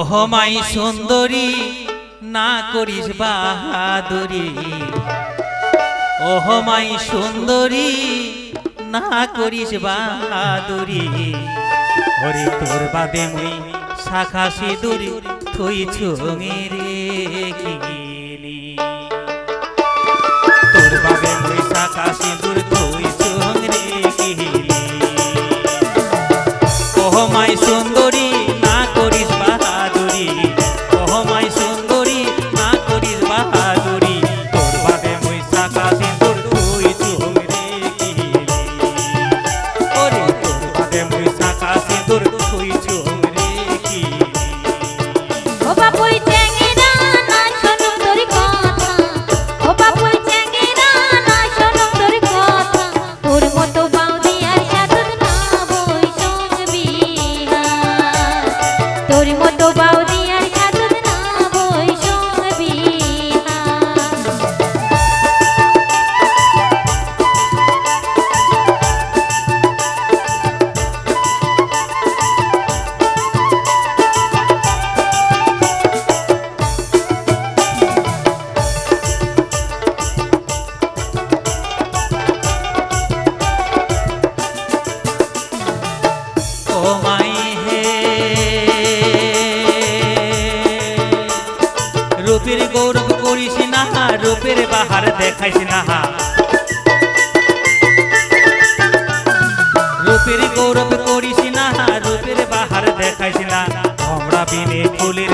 অহমাই সুন্দরী, না করিস বাহাদুরি। অহমাই সুন্দরী, না করিস বাহাদুরি। ওরে তোর বাদে মুই শাখা সিঁদুরি থুই ছুঙি রে কি। গৌরব করিস না, রূপের বাহার দেখাইস না। রূপের গৌরব করিস না, রূপের বাহার দেখাইস না। আমরা বিনে ফুলের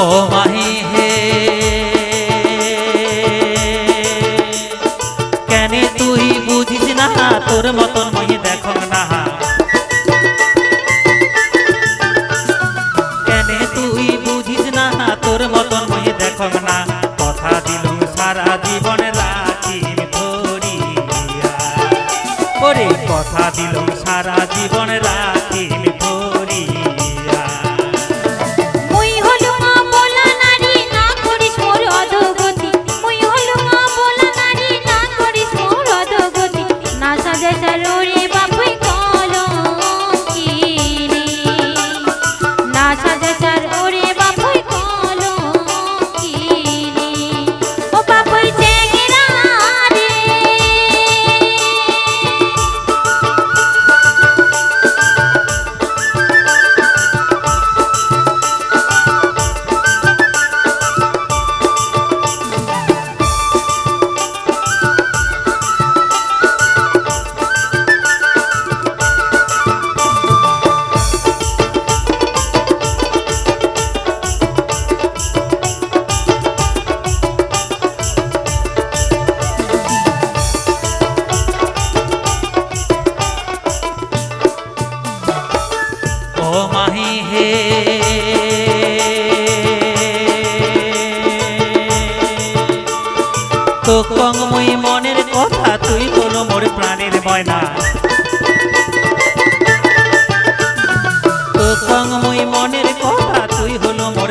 তোমায় হে কেন তুই বুঝিস না তোর মতন মই দেখো না কেন তুই বুঝিস না তোর মতন মই দেখো না কথা দিলুম সারা জীবন রাখিম ধরিয়া করে কথা দিলুম সারা জীবন রাখিম কং মুই মনের কথা, তুই হলো মোর প্রাণের ময়না। কং মুই মনের কথা, তুই হলো মোর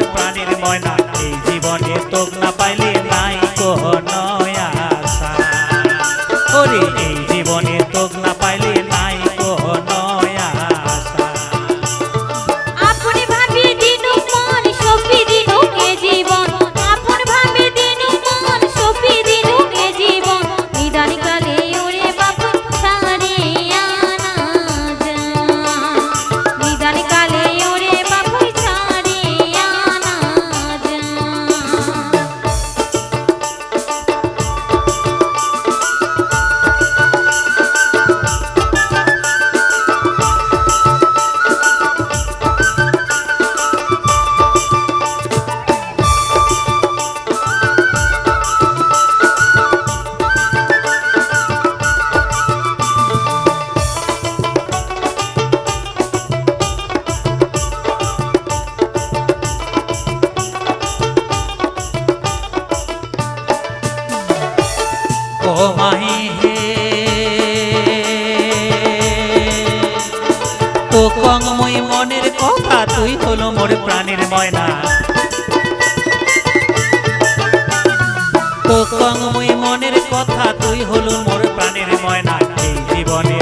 মই মনের কথা, তুই হলো মোর প্রাণের ময়না। মই মনের কথা, তুই হলো মোর প্রাণের ময়না। এই জীবনে